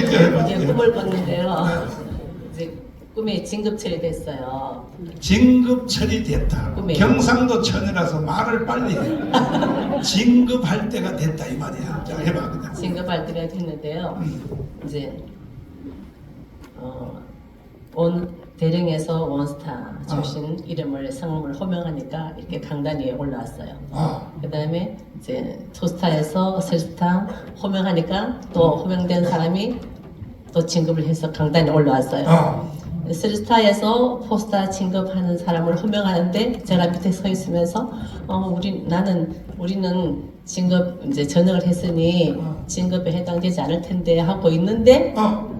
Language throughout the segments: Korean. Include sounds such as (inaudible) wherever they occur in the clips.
이제? 꿈을 꿨는데요. 이제 꿈이 진급 처리됐어요. 진급 처리됐다. 꿈이에요. 경상도 천이라서 말을 빨리 해. 진급할 때가 됐다 이 말이야. 자 해봐 그냥. 진급할 때가 됐는데요. 이제 어, 온 대령에서 원스타 출신 이름을 성을 호명하니까 이렇게 강단위에 올라왔어요. 아, 그 다음에 이제 투스타에서 설스타 호명하니까 또 호명된 사람이 또 진급을 해서 강단에 올라왔어요. 아, 스리스타에서 포스타 진급하는 사람을 호명하는데 제가 밑에 서 있으면서 어 우리 나는 우리는 진급 이제 전역을 했으니 진급에 해당되지 않을 텐데 하고 있는데 어,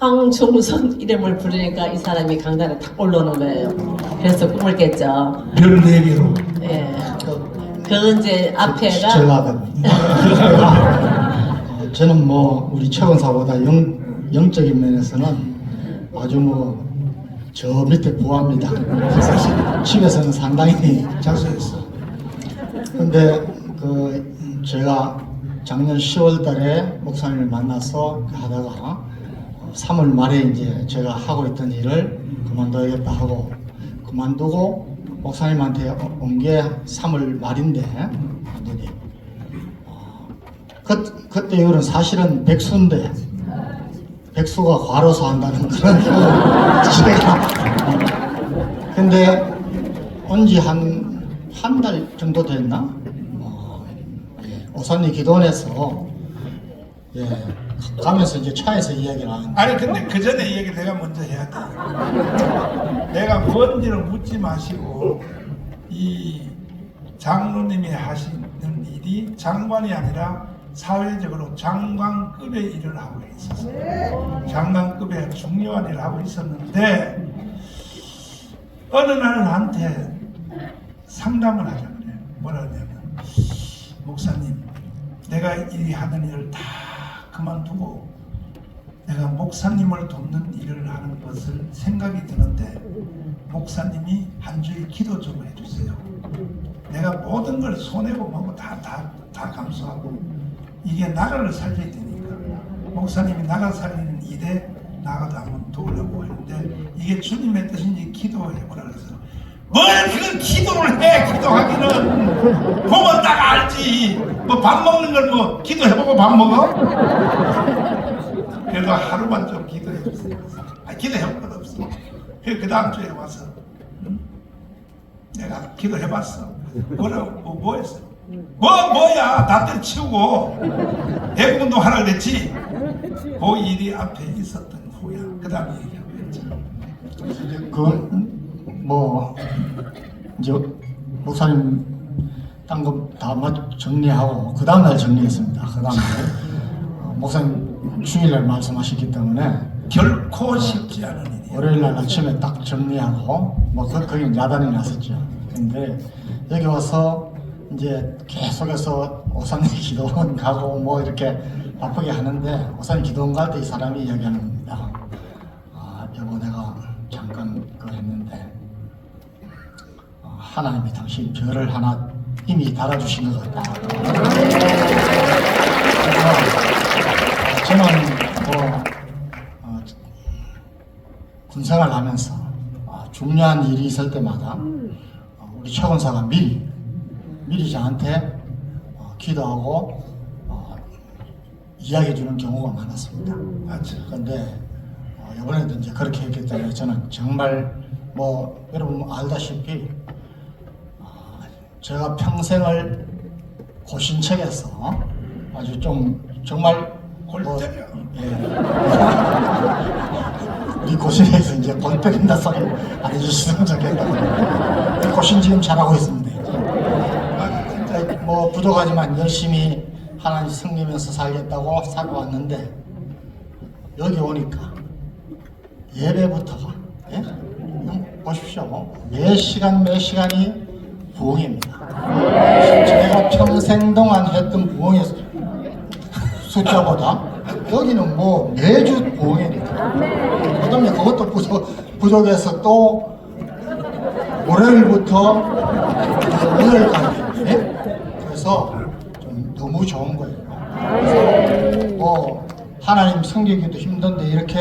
황중선 (laughs) 이름을 부르니까 이 사람이 강단에 탁 올라오는 거예요. 그래서 꿈을 깼죠. 별 네 개로. 예. 그 이제 앞에가 전라도입니다. 어, (laughs) 저는 뭐 우리 최원사보다 영, 영적인 면에서는 아주 뭐 저 밑에 부합니다. 그래서 집에서는 상당히 자수했어. 근데 그 제가 작년 10월 달에 목사님을 만나서 하다가 3월 말에 이제 제가 하고 있던 일을 그만둬야겠다 하고 그만두고 목사님한테 온 게 3월 말인데 완전히 어, 그, 그때 이후로는 사실은 백수인데 백수가 과로사 한다는 그런 (laughs) 그 제가 근데 온 지 한 한 달 정도 됐나? 어, 예, 오산리 기도원에서 예, 가면서 이제 차에서 이야기를 하는데 아니 근데 그 전에 이 얘기 내가 먼저 해야 돼. 내가 뭔지를 묻지 마시고 이 장로님이 하시는 일이 장관이 아니라 사회적으로 장관급의 일을 하고 있었어요. 장관급의 중요한 일을 하고 있었는데 어느 날 나한테 상담을 하자 그래. 뭐라 하냐면 목사님 내가 이 하는 일을 다 그만두고 내가 목사님을 돕는 일을 하는 것을 생각이 드는데 목사님이 한 주일 기도 좀 해주세요. 내가 모든 걸 손해고 뭐고 다, 다, 다 감수하고 이게 나라를 살려야 되니까 목사님이 나라 살리는 일에 나가도 한번 도우려고 했는데 이게 주님의 뜻인지 기도해보라 그래서 뭘 그걸 기도를 해 기도하기는 뭐 밥 먹는 걸 뭐 기도해보고 밥 먹어? 그래도 하루만 좀 기도해 주세요. 아, 기도해본 건 없어. 그 다음 주에 와서 응? 내가 기도해봤어. 뭐라고 뭐, 뭐 했어? 뭐 뭐야 다 때려치우고 대부분도 하라 그랬지. 그 일이 앞에 있었던 후야. 그 다음에 얘기하고 있지. 그뭐 이제 목사님 딴거다 정리하고 그 다음날 정리했습니다. 그 다음날 어, 목사님 주일날 말씀하셨기 때문에 결코 쉽지 않은 일이야. 월요일날 아침에 딱 정리하고 뭐 그, 거기 야단이 났었죠. 근데 여기 와서 이제 계속해서 오산리 (laughs) 기도원 가고 뭐 이렇게 바쁘게 하는데 오산리 기도원 갈 때 이 사람이 이야기하는 겁니다. 아 여보 내가 잠깐 그거 했는데 어, 하나님이 당신 별을 하나 이미 달아주신 것 같다. 그래서 저는 뭐 어, 군생활 하면서 어, 중요한 일이 있을 때마다 어, 우리 최원사가 미리 미리 저한테 어, 기도하고 어, 이야기해 주는 경우가 많았습니다. 그런데 어, 이번에도 이제 그렇게 했기 때문에 저는 정말 뭐 여러분 알다시피 어, 제가 평생을 고신책에서 아주 좀 정말 골 뭐, 때려. 예. (laughs) 우리 고신에서 이제 골 때린다 소리 안 해주시면 좋겠다. 고신 지금 잘하고 있습니다. 뭐 부족하지만 열심히 하나님 섬기면서 살겠다고 살아왔는데 여기 오니까 예배부터가 예? 음, 보십시오 매 시간 매 시간이 부흥입니다. 제가 평생 동안 했던 부흥의 숫자보다. 여기는 뭐 매주 부흥이니까. 그다음에 그것도 부족, 부족해서 또 월요일부터 오늘까지. 예? 그래서 좀 너무 좋은 거예요. 그래서 뭐 하나님 섬기기도 힘든데 이렇게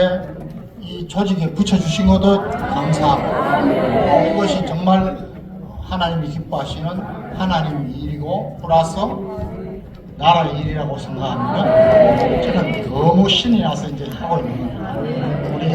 이 조직에 붙여주신 것도 감사하고. 이것이 정말 하나님이 기뻐하시는 하나님 일이고 플러스 나라의 일이라고 생각하면 저는 너무 신이 나서 이제 하고 있는 겁니다. 우리